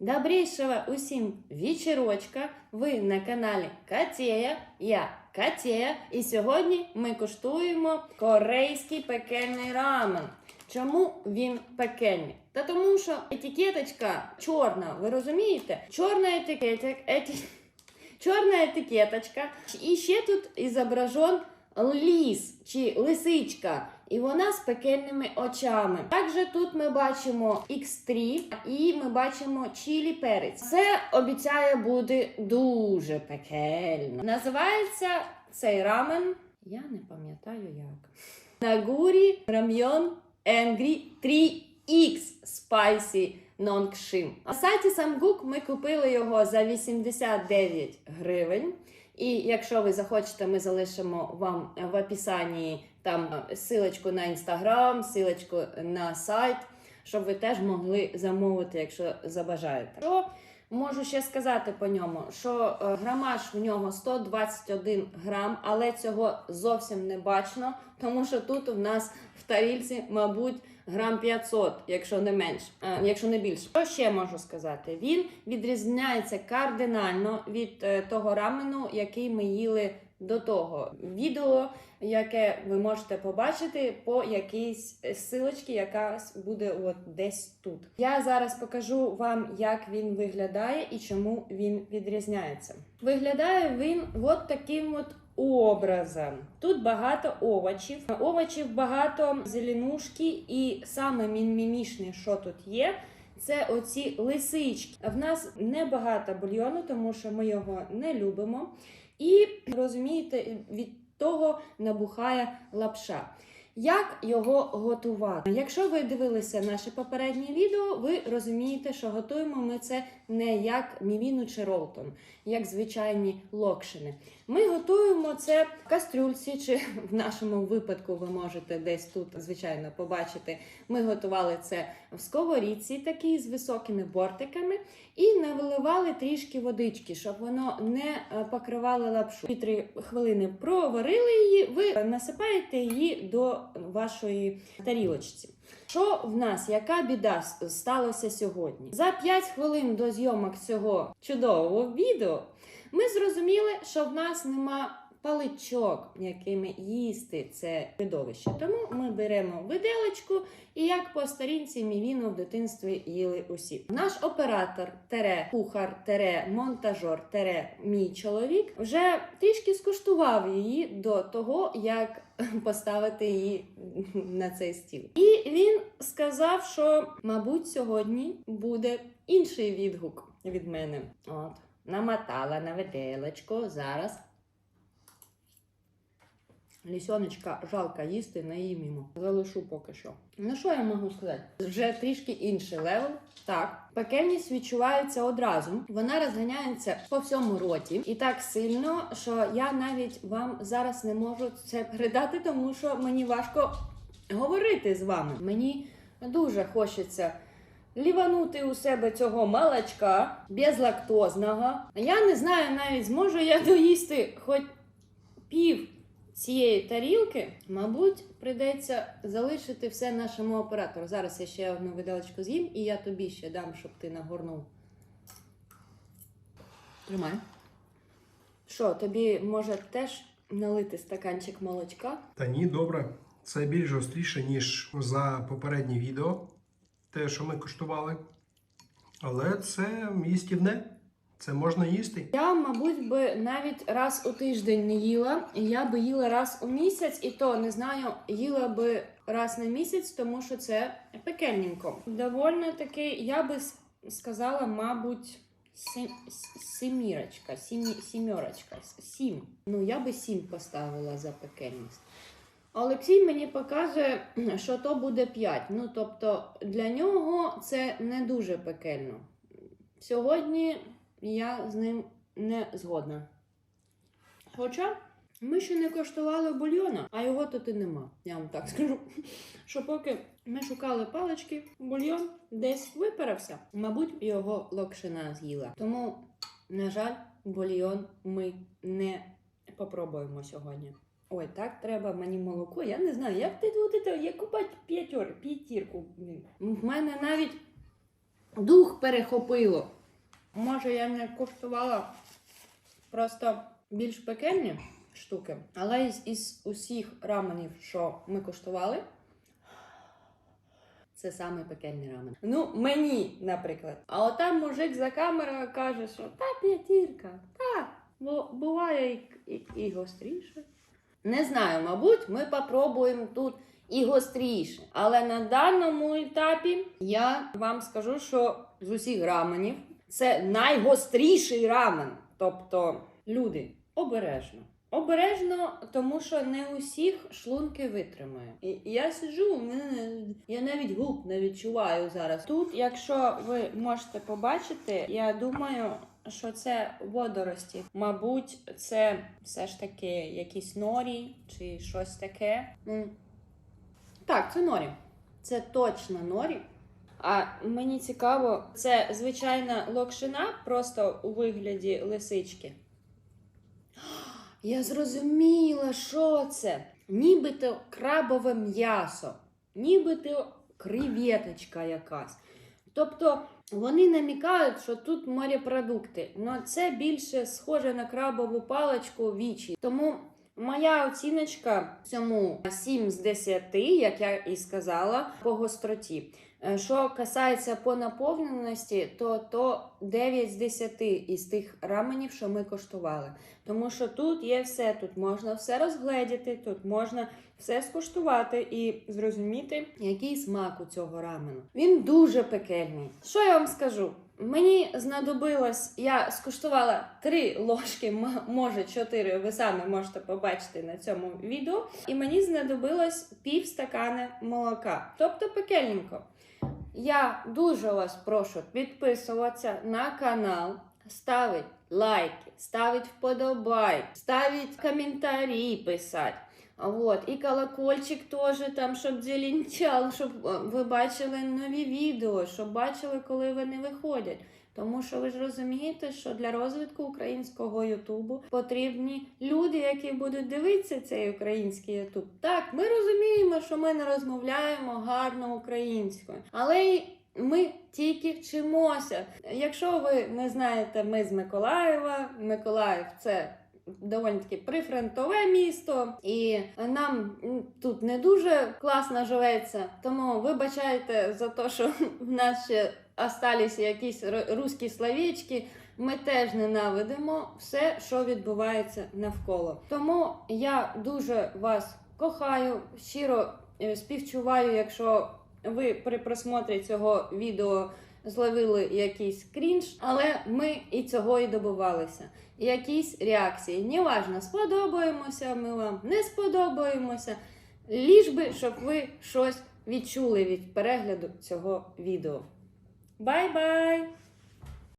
Добрейшего усім вечірочка. Ви на каналі Катєя. Я Катєя. І сьогодні ми куштуємо корейський пекельний рамен. Чому він пекельний? Та тому, що етикеточка чорна, ви розумієте? Чорна етикетик, еті... чорна етикеточка. І ще тут ізображен ліс чи лисичка. І вона з пекельними очами. Також тут ми бачимо X3 і ми бачимо чилі перець. Це обіцяє бути дуже пекельно. Називається цей рамен. Я не пам'ятаю як. Нагурі рамйон Енгрі 3X Spicy Non-Kshim. На сайті Samguk ми купили його за 89 гривень. І якщо ви захочете, ми залишимо вам в описанні там силочку на інстаграм, силочку на сайт, щоб ви теж могли замовити, якщо забажаєте. Що можу ще сказати по ньому? Що е, грамаж в нього 121 грам, але цього зовсім не бачно, тому що тут у нас в тарільці, мабуть, грам 500, якщо не менш, а, якщо не більше. Що ще можу сказати? Він відрізняється кардинально від е, того рамену, який ми їли до того. Відео, яке ви можете побачити по якійсь силочці, яка буде от десь тут. Я зараз покажу вам, як він виглядає і чому він відрізняється. Виглядає він от таким от образом. Тут багато овочів. Овочів багато зеленушки, і саме мімімішне, що тут є. Це оці лисички. В нас небагато бульйону, тому що ми його не любимо. І розумієте, від того набухає лапша. Як його готувати? Якщо ви дивилися наше попереднє відео, ви розумієте, що готуємо ми це не як мівіну чи ролтон, як звичайні локшини. Ми готуємо це в кастрюльці, чи в нашому випадку ви можете десь тут, звичайно, побачити. Ми готували це в сковорідці, такій з високими бортиками, і навиливали трішки водички, щоб воно не е, покривало лапшу. І три хвилини проварили її, ви насипаєте її до вашої тарілочці. Що в нас, яка біда сталася сьогодні? За 5 хвилин до зйомок цього чудового відео ми зрозуміли, що в нас нема паличок, якими їсти це видовище. Тому ми беремо виделочку і як по старінці мівіну в дитинстві їли усі. Наш оператор, тере, кухар, тере, монтажер, тере, мій чоловік вже трішки скуштував її до того, як поставити її на цей стіл. І він сказав, що, мабуть, сьогодні буде інший відгук від мене. От, намотала на виделочку. Зараз. Лісьоночка жалко їсти, не їм йому. Залишу поки що. Ну що я можу сказати? Вже трішки інший левел. Так, пекельність відчувається одразу. Вона розганяється по всьому роті і так сильно, що я навіть вам зараз не можу це передати, тому що мені важко говорити з вами. Мені дуже хочеться. Ліванути у себе цього молочка безлактозного. Я не знаю навіть, зможу я доїсти хоч пів цієї тарілки, мабуть, прийдеться залишити все нашому оператору. Зараз я ще одну виделочку з'їм, і я тобі ще дам, щоб ти нагорнув. Тримай. Що, тобі може теж налити стаканчик молочка? Та ні, добре. Це більш гостріше, ніж за попереднє відео, те, що ми куштували. Але це їстівне. Це можна їсти. Я, мабуть, би навіть раз у тиждень не їла. Я би їла раз у місяць, і то не знаю, їла би раз на місяць, тому що це пекельненько. Довольно таки, я би сказала, мабуть, сім, сімірочка, сімі, сімерочка, сім. Ну, я би сім поставила за пекельність. Олексій мені показує, що то буде 5. Ну, тобто, для нього це не дуже пекельно. Сьогодні я з ним не згодна. Хоча ми ще не коштували бульйона, а його тут і нема. Я вам так скажу. Що поки ми шукали палички, бульйон десь випарався. Мабуть, його локшина з'їла. Тому, на жаль, бульйон ми не попробуємо сьогодні. Ой, так треба мені молоко. Я не знаю, як ти тут яку п'ятірку. В мене навіть дух перехопило. Може, я не куштувала просто більш пекельні штуки, але із, із усіх раменів, що ми куштували, це самий пекельний рамен. Ну, мені, наприклад. А отам мужик за камерою каже, що та п'ятірка, та, бо буває і, і, і гостріше. Не знаю, мабуть, ми попробуємо тут і гостріше. Але на даному етапі я вам скажу, що з усіх раменів це найгостріший рамен. Тобто, люди, обережно. Обережно, тому що не усіх шлунки витримає. І я сиджу, я навіть губ не відчуваю зараз. Тут, якщо ви можете побачити, я думаю, що це водорості. Мабуть, це все ж таки якісь норі чи щось таке. Так, це норі. Це точно норі. А мені цікаво, це звичайна локшина, просто у вигляді лисички. Я зрозуміла, що це. Нібито крабове м'ясо, нібито креветочка якась. Тобто вони намікають, що тут морепродукти, але це більше схоже на крабову паличку вічі. Тому моя оціночка цьому 7 з 10, як я і сказала, по гостроті. Е, Що касається по наповненості, то, то 9 з 10 із тих раменів, що ми коштували. Тому що тут є все, тут можна все розгледіти, тут можна все скуштувати і зрозуміти, який смак у цього рамену. Він дуже пекельний. Що я вам скажу? Мені знадобилось, я скуштувала три ложки, може чотири, ви самі можете побачити на цьому відео. І мені знадобилось пів стакана молока, тобто пекельненько. Я дуже вас прошу підписуватися на канал, ставити лайки, ставити вподобайки, ставити коментарі писати. Вот. І колокольчик теж там, щоб дзеленчав, щоб е, ви бачили нові відео, щоб бачили, коли вони виходять. Тому що ви ж розумієте, що для розвитку українського Ютубу потрібні люди, які будуть дивитися цей український Ютуб. Так, ми розуміємо, що ми не розмовляємо гарно українською, але й ми тільки вчимося. Якщо ви не знаєте, ми з Миколаєва. Миколаїв це доволі таки прифронтове місто, і нам тут не дуже класно живеться. Тому вибачайте за те, що в нас ще остались якісь руські словечки. Ми теж ненавидимо все, що відбувається навколо. Тому я дуже вас кохаю, щиро е, співчуваю, якщо ви при просмотрі цього відео зловили якийсь крінж, але ми і цього і добувалися. Якісь реакції. Неважно, сподобаємося ми вам, не сподобаємося. Ліж би, щоб ви щось відчули від перегляду цього відео. Бай-бай!